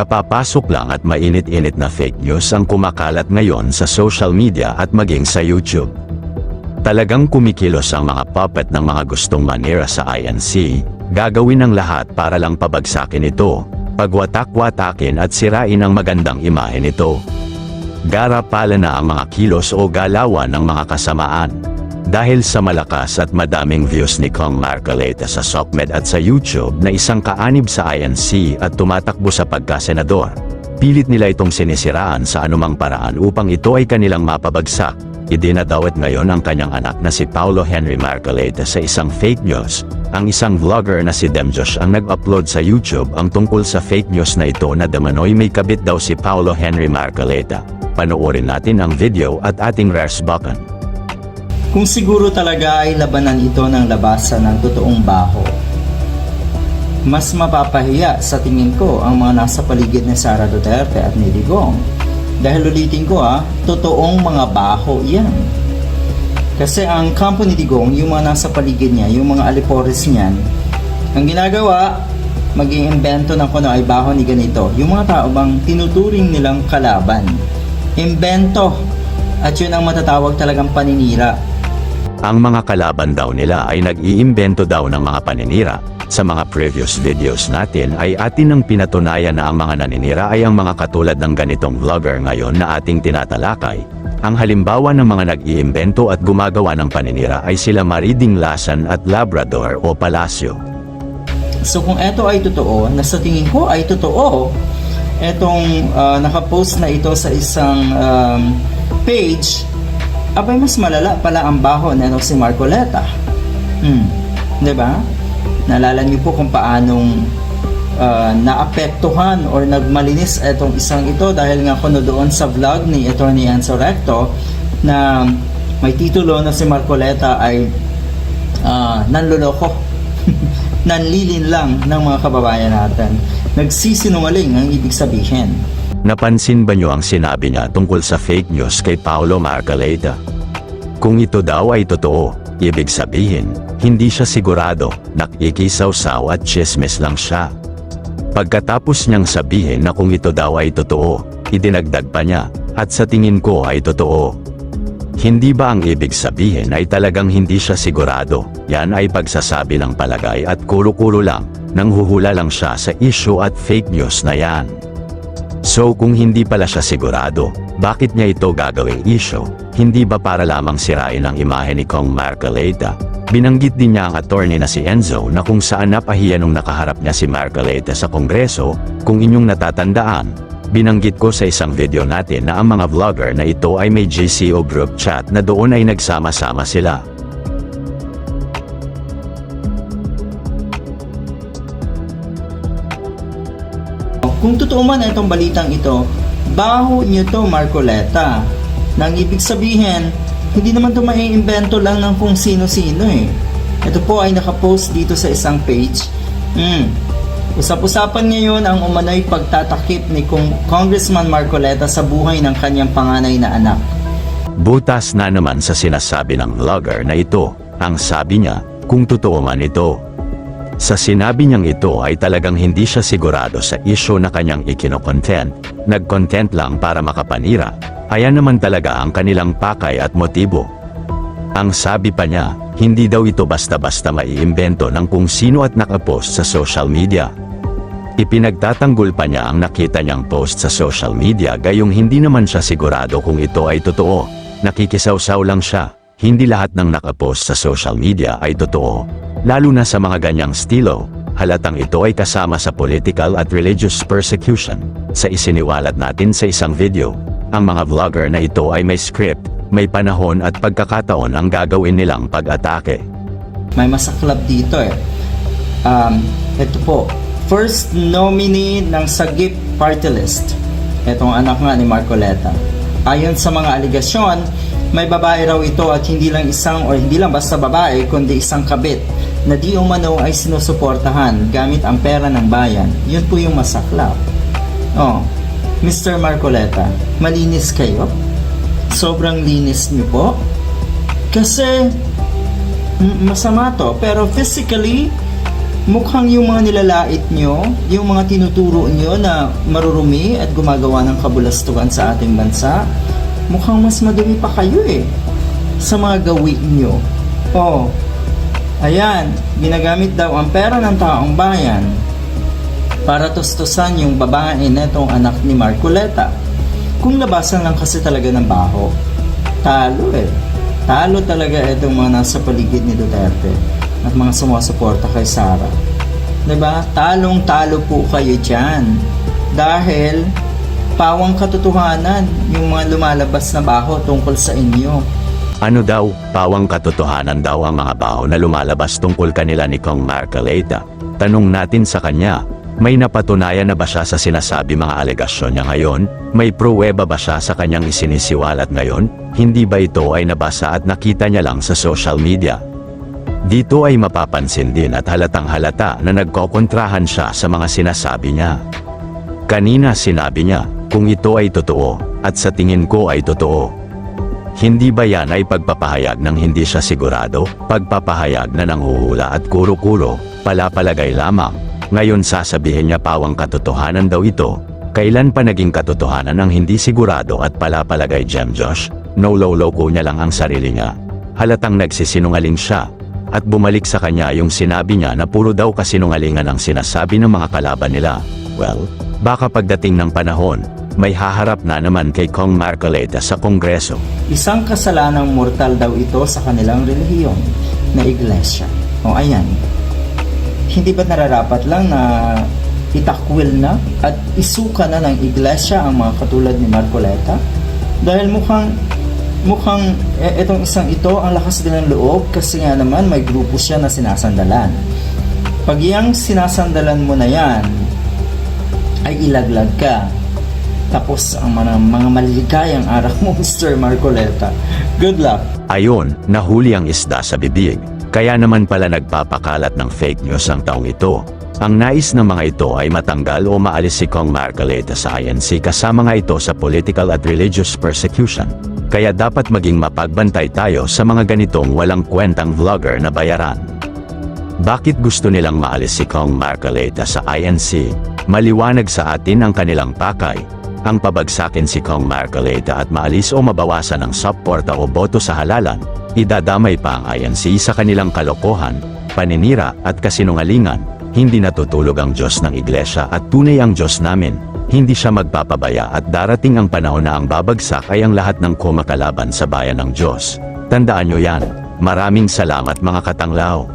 Kapapasok lang at mainit-init na fake news ang kumakalat ngayon sa social media at maging sa YouTube. Talagang kumikilos ang mga puppet ng mga gustong manira sa INC, gagawin ang lahat para lang pabagsakin ito, pagwatak-watakin at sirain ang magandang imahe nito. Garapala na ang mga kilos o galawan ng mga kasamaan. Dahil sa malakas at madaming views ni Kong Marcoleta sa SOCMED at sa YouTube na isang kaanib sa INC at tumatakbo sa pagkasenador, pilit nila itong sinisiraan sa anumang paraan upang ito ay kanilang mapabagsak. Idinadawat ngayon ang kanyang anak na si Paulo Henry Marcoleta sa isang fake news. Ang isang vlogger na si Demjosh ang nag-upload sa YouTube ang tungkol sa fake news na ito na damanoy may kabit daw si Paulo Henry Marcoleta. Panoorin natin ang video at ating res button. Kung siguro talaga ay labanan ito ng labasan ng totoong baho. Mas mapapahiya sa tingin ko ang mga nasa paligid ni Sara Duterte at ni Digong. Dahil ulitin ko ah, totoong mga baho yan. Kasi ang kampo ni Digong, yung mga nasa paligid niya, yung mga alipores niyan, ang ginagawa, maging imbento ng kuno ay baho ni ganito. Yung mga tao bang tinuturing nilang kalaban. Imbento. At yun ang matatawag talagang paninira. Ang mga kalaban daw nila ay nag-iimbento daw ng mga paninira. Sa mga previous videos natin ay atin nang pinatunayan na ang mga naninira ay ang mga katulad ng ganitong vlogger ngayon na ating tinatalakay. Ang halimbawa ng mga nag-iimbento at gumagawa ng paninira ay sila Mariding Lasan at Labrador o Palacio. So kung ito ay totoo, na sa tingin ko ay totoo, etong ah, nakapost na ito sa isang um, page, abay mas malala pala ang baho na si Marcoleta. Hmm. 'Di ba? Naalala niyo po kung paanong ah, naapektuhan or nagmalinis itong isang ito dahil nga kuno doon sa vlog ni Attorney Enzo Recto na may titulo na si Marcoleta ay ah, nanloloko nanlilin lang ng mga kababayan natin. Nagsisinungaling ang ibig sabihin. Napansin ba niyo ang sinabi niya tungkol sa fake news kay Paolo Marcoleta? Kung ito daw ay totoo, ibig sabihin, hindi siya sigurado, nakikisaw-saw at chismis lang siya. Pagkatapos niyang sabihin na kung ito daw ay totoo, idinagdag pa niya, at sa tingin ko ay totoo. Hindi ba ang ibig sabihin ay talagang hindi siya sigurado, yan ay pagsasabi ng palagay at kulo-kulo lang, nang huhula lang siya sa issue at fake news na yan. So kung hindi pala siya sigurado, bakit niya ito gagawing issue? Hindi ba para lamang sirain ang imahe ni Kong Marcoleta? Binanggit din niya ang attorney na si Enzo na kung saan napahiya nung nakaharap niya si Marcoleta sa kongreso, kung inyong natatandaan, binanggit ko sa isang video natin na ang mga vlogger na ito ay may GCO group chat na doon ay nagsama-sama sila. Kung totoo man itong balitang ito, baho nyo to Marcoleta. Nang ibig sabihin, hindi naman ito maiimbento lang ng kung sino-sino eh. Ito po ay nakapost dito sa isang page. Hmm. Usap-usapan ngayon ang umano'y pagtatakip ni Kong Congressman Marcoleta sa buhay ng kanyang panganay na anak. Butas na naman sa sinasabi ng vlogger na ito, ang sabi niya, kung totoo man ito. Sa sinabi niyang ito ay talagang hindi siya sigurado sa issue na kanyang ikinocontent, nag-content lang para makapanira, ayan naman talaga ang kanilang pakay at motibo. Ang sabi pa niya, hindi daw ito basta-basta maiimbento ng kung sino at nakapost sa social media. Ipinagtatanggol pa niya ang nakita niyang post sa social media gayong hindi naman siya sigurado kung ito ay totoo. Nakikisawsaw lang siya. Hindi lahat ng nakapost sa social media ay totoo. Lalo na sa mga ganyang stilo, halatang ito ay kasama sa political at religious persecution. Sa isiniwalat natin sa isang video, ang mga vlogger na ito ay may script, may panahon at pagkakataon ang gagawin nilang pag-atake. May masaklap dito eh. Um, ito po, first nominee ng Sagip Party List. Itong anak nga ni Marcoleta. Ayon sa mga aligasyon, may babae raw ito at hindi lang isang o hindi lang basta babae kundi isang kabit na di umano ay sinusuportahan gamit ang pera ng bayan. Yun po yung masaklap. Oh, Mr. Marcoleta, malinis kayo? Sobrang linis niyo po? Kasi mm, masama to, pero physically mukhang yung mga nilalait nyo, yung mga tinuturo nyo na marurumi at gumagawa ng kabulastugan sa ating bansa, mukhang mas madumi pa kayo eh sa mga gawin nyo. Oh, ayan, ginagamit daw ang pera ng taong bayan para tustusan yung babae na itong anak ni Marcoleta. Kung labasan lang kasi talaga ng baho, talo eh. Talo talaga itong mga nasa paligid ni Duterte at mga sumusuporta kay Sara. ba? Talong-talo po kayo diyan. Dahil pawang katotohanan yung mga lumalabas na baho tungkol sa inyo. Ano daw, pawang katotohanan daw ang mga baho na lumalabas tungkol kanila ni Kong Marcoleta. Tanong natin sa kanya, may napatunayan na ba siya sa sinasabi mga alegasyon niya ngayon? May pruweba ba siya sa kanyang isinisiwalat ngayon? Hindi ba ito ay nabasa at nakita niya lang sa social media? Dito ay mapapansin din at halatang halata na nagkokontrahan siya sa mga sinasabi niya. Kanina sinabi niya, kung ito ay totoo, at sa tingin ko ay totoo. Hindi ba yan ay pagpapahayag ng hindi siya sigurado? Pagpapahayag na nanghuhula at kuro-kuro, palapalagay lamang. Ngayon sasabihin niya pawang katotohanan daw ito. Kailan pa naging katotohanan ang hindi sigurado at palapalagay Jem Josh? No loko niya lang ang sarili niya. Halatang nagsisinungaling siya. At bumalik sa kanya yung sinabi niya na puro daw kasinungalingan ang sinasabi ng mga kalaban nila. Well, baka pagdating ng panahon, may haharap na naman kay Kong Marcoleta sa Kongreso. Isang kasalanang mortal daw ito sa kanilang relihiyon na iglesia. O ayan, hindi ba nararapat lang na itakwil na at isuka na ng iglesia ang mga katulad ni Marcoleta? Dahil mukhang mukhang eh, itong isang ito ang lakas din ng loob kasi nga naman may grupo siya na sinasandalan. Pag yung sinasandalan mo na yan, ay ilaglag ka. Tapos ang mga, mga maligayang araw mo, Mr. Marcoleta. Good luck! Ayon, nahuli ang isda sa bibig. Kaya naman pala nagpapakalat ng fake news ang taong ito. Ang nais ng mga ito ay matanggal o maalis si Kong Marcoleta sa INC kasama nga ito sa political at religious persecution. Kaya dapat maging mapagbantay tayo sa mga ganitong walang kwentang vlogger na bayaran. Bakit gusto nilang maalis si Kong Marcoleta sa INC? Maliwanag sa atin ang kanilang pakay. Ang pabagsakin si Kong Marcoleta at maalis o mabawasan ang suporta o boto sa halalan, idadamay pa ang INC sa kanilang kalokohan, paninira at kasinungalingan. Hindi natutulog ang Diyos ng Iglesia at tunay ang Diyos namin. Hindi siya magpapabaya at darating ang panahon na ang babagsak ay ang lahat ng kumakalaban sa bayan ng Diyos. Tandaan nyo yan. Maraming salamat mga katanglaw.